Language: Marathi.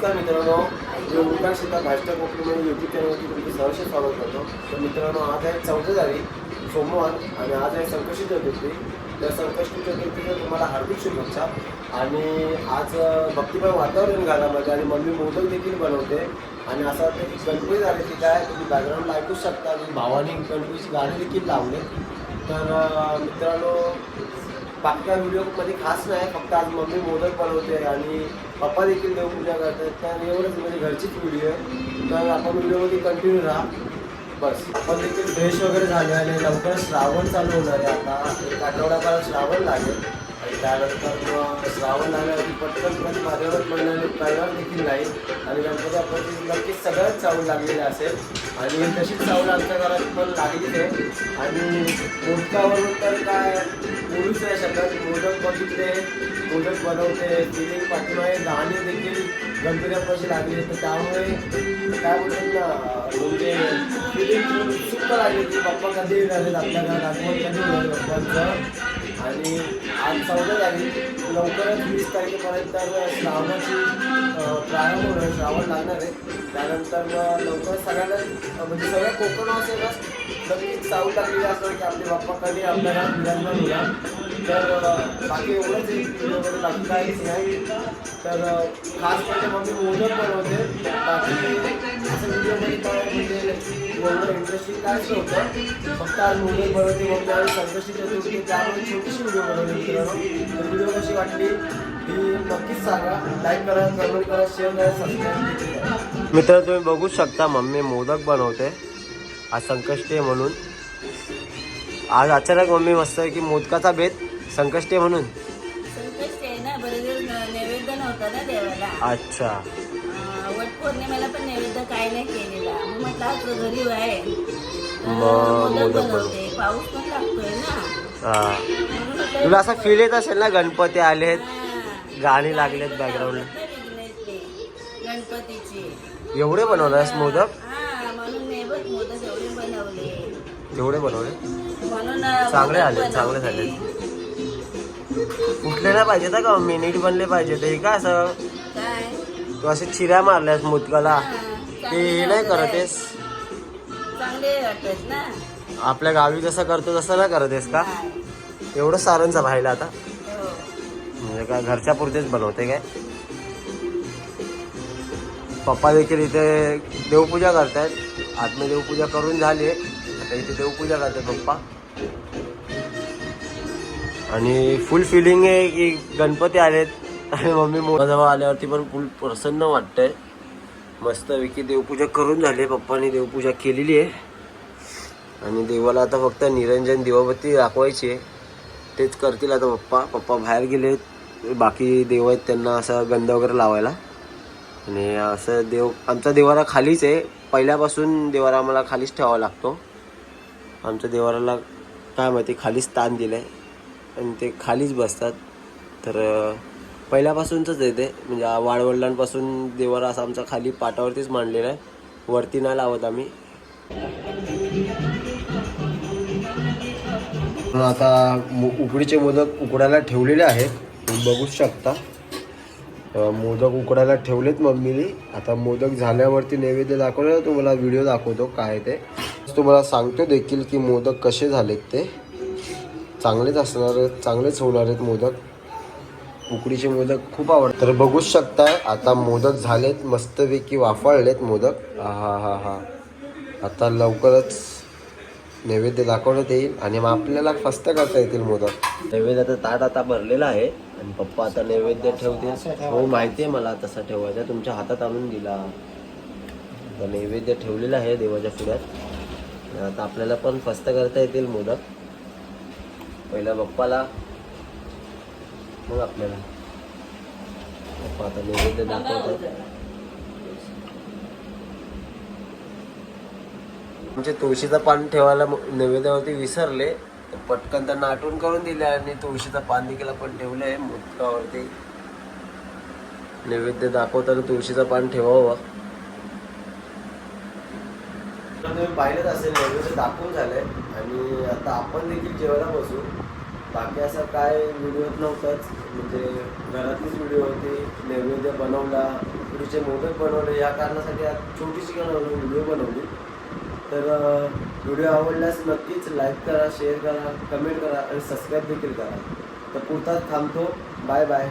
नमस्कार मित्रांनो. मी ओंकार सीता भाष्टा कोकणी यूट्यूब चॅनलवरती तुमचं सहर्ष स्वागत करतो. तर मित्रांनो आज आहे चौथी तारीख सोमवार आणि आज आहे संकष्टी चतुर्थी. तर संकष्टी चतुर्थीच्या तुम्हाला हार्दिक शुभेच्छा. आणि आज भक्तिभाव वातावरण घालामध्ये आणि मम्मी मोदक देखील बनवते. आणि असं वाटतं की गणपती झाले की काय तुम्ही बॅकग्राऊंड ऐकूच शकता. आणि भावाने गणपतीची गाणी देखील लावले तर मित्रांनो बाकी व्हिडिओमध्ये खास नाही फक्त आज मम्मी मोदक बनवते आणि पप्पा देखील देवपूजा करतात. तर एवढंच म्हणजे घरचीच व्हिडिओ आहे. तर आपण व्हिडिओमध्ये कंटिन्यू राहा. बस. आपण देखील फ्रेश वगैरे झाले आणि लवकर श्रावण चालू होणार आहे आता. एक आठवड्याभरात श्रावण लागेल. आणि त्यानंतर मग श्रावण लागल्यावरती पटकन पण माझ्यावर पडणारे कळणार देखील नाही. आणि गणपती आपण नक्कीच सगळ्यात चालू लागलेलं असेल. आणि तशीच चावून आमच्या घरात पण लागलीच आहे. आणि मोदकावरून तर काय बोलूच नाही शकत. मोदक बघितले मोदक बनवते फिलिंग पाठवणे गाणी देखील गणपतीपाशी लागली तर त्यामुळे काय बोलतात ना म्हणजे फिलिंग उत्सुकता लागली की बाप्पा कधी झाले आपल्या घरात. आगमन कधी होणार बाप्पांचं आणि आज चौदा झाली लवकरच वीस तारखेपर्यंत श्रावणाची प्रारंभ होणार श्रावण लागणार आहे. त्यानंतर मग लवकर सगळ्यांना म्हणजे सगळ्या कोकण कोकणवासीयांना नक्कीच चावू लागलेली असणार की आपले बाप्पा कधी आपल्याला मुलांना विराजमान तर बाकी एवढंच आहे व्हिडिओमध्ये बाकी काहीच नाही. तर खास म्हणजे मम्मी मोदक बनवते बाकी असं व्हिडिओमध्ये काय म्हणजे एवढं इंटरेस्टिंग काहीच नव्हतं. फक्त आज मोदक बनवते मग आणि संकष्टी चतुर्थी त्यामुळे छोटीशी व्हिडिओ बनवली मित्रांनो. व्हिडिओ कशी वाटली ही नक्कीच सांगा. लाईक करा कमेंट करा शेअर करा सबस्क्राईब करा. मित्र तुम्ही बघू शकता मम्मी मोदक बनवते. आज संकष्टी म्हणून. आज अचानक मम्मी मस्त आहे की मोदकाचा बेत संकष्टी आहे म्हणून. नैवेद्य नव्हता ना देवाला. अच्छा. अं, वट पौर्णिमेला पण नैवेद्य काय नाही केलेला. मग म्हटलं आज घरी आहे. तर मग मोदक मोदक बनवते. पाऊस पण लागतोय ना. हा. म्हणून म्हटलं तुला असं फील येत असेल ना गणपती आलेत. गाणी लागलेत विघ्नेशने, गणपतीची. एवढे बनवलास मोदक? हा म्हणून मी बघ मोदक एवढे बनवले. एवढे बनवले? म्हणून अं, चांगले मोदक झाले, चांगले. झाले. कुठले नाही पाहिजे ना का? मिनिट बनले पाहिजे ते का असं? काय? तू असे चिऱ्या मारल्यास मोदकाला. ते चांगले हे नाही करतेस? चांगले वाटत ना. आपल्या गावी जसं करतो तसं नाही करतेस का? एवढं सारणचा भाईला आता. हो. म्हणजे काय घरच्या पुरतेच बनवते काय? पप्पा देखील इथे देवपूजा करतायत. आतमध्ये देवपूजा करून झाली आहे. आता इथे देवपूजा करतात पप्पा. आणि फुल फिलिंग आहे की गणपती आलेत. आणि मम्मी मोठा आल्यावरती पण फुल प्रसन्न वाटतंय. मस्तपैकी देवपूजा करून झाली आहे पप्पानी. देवपूजा केलेली आहे. आणि देवाला आता फक्त निरंजन दिवाबत्ती दाखवायची आहे. तेच करतील आता पप्पा. पप्पा बाहेर गेले बाकी देव आहेत त्यांना असं गंध वगैरे लावायला. आणि असं देव आमचा देवारा खालीच आहे. पहिल्यापासून देवारा आम्हाला खालीच ठेवावा लागतो. आमच्या देवाराला काय माहिती खालीच ताण दिलं आहे आणि ते खालीच बसतात. तर पहिल्यापासूनच आहे ते. म्हणजे वाडवडिलांपासून देवारा असा आमचा खाली पाटावरतीच मांडलेला आहे. वरती नाही लावत आम्ही. आता उकडीचे मोदक उकडायला ठेवलेले आहेत. तुम्ही बघूच शकता. मोदक उकडायला ठेवलेत मम्मीने. आता मोदक झाल्यावरती नैवेद्य दाखवलं तुम्हाला व्हिडिओ दाखवतो काय ते. तुम्हाला सांगतो देखील की मोदक कसे झालेत ते. चांगलेच असणार आहेत चांगलेच होणार आहेत मोदक. उकडीचे मोदक खूप आवडतात. तर बघूच शकताय आता मोदक झालेत मस्तपैकी वाफाळलेत मोदक. हा हा हा. आता लवकरच नैवेद्य दाखवण्यात येईल आणि मग आपल्याला फस्त करता येतील मोदक. नैवेद्याचं ताट आता भरलेलं आहे. आणि पप्पा आता नैवेद्य ठेवतील. हो माहिती आहे मला तसा ठेवायचा. तुमच्या हातात आणून दिला. आता नैवेद्य ठेवलेलं आहे देवाच्या पुढ्यात. आता आपल्याला पण फस्त करता येतील मोदक. पहिला पप्पाला. मग आपल्याला. पप्पा आता नैवेद्य दाखवतात. म्हणजे तुळशीचं पान ठेवायला नैवेद्यावरती विसरले. तर पटकन त्यांना आठवण करून दिले आणि तुळशीचा पान देखील आपण ठेवलंय मुदकावरती नैवेद्य दाखवताना तुळशीचा पान ठेवावं. तुम्ही पाहिलंच असेल नैवेद्य दाखवून झालंय. आणि आता आपण देखील जेवायला बसू. बाकी असं काय व्हिडिओ नव्हताच. म्हणजे घरातलीच व्हिडिओ होती. नैवेद्य बनवला उकडीचे मोदक बनवले. या कारणासाठी आज छोटीशी का व्हिडिओ बनवली. तर व्हिडिओ आवडल्यास नक्कीच लाईक करा शेअर करा कमेंट करा आणि सबस्क्राईब देखील करा. तर पुरताच थांबतो. Bye bye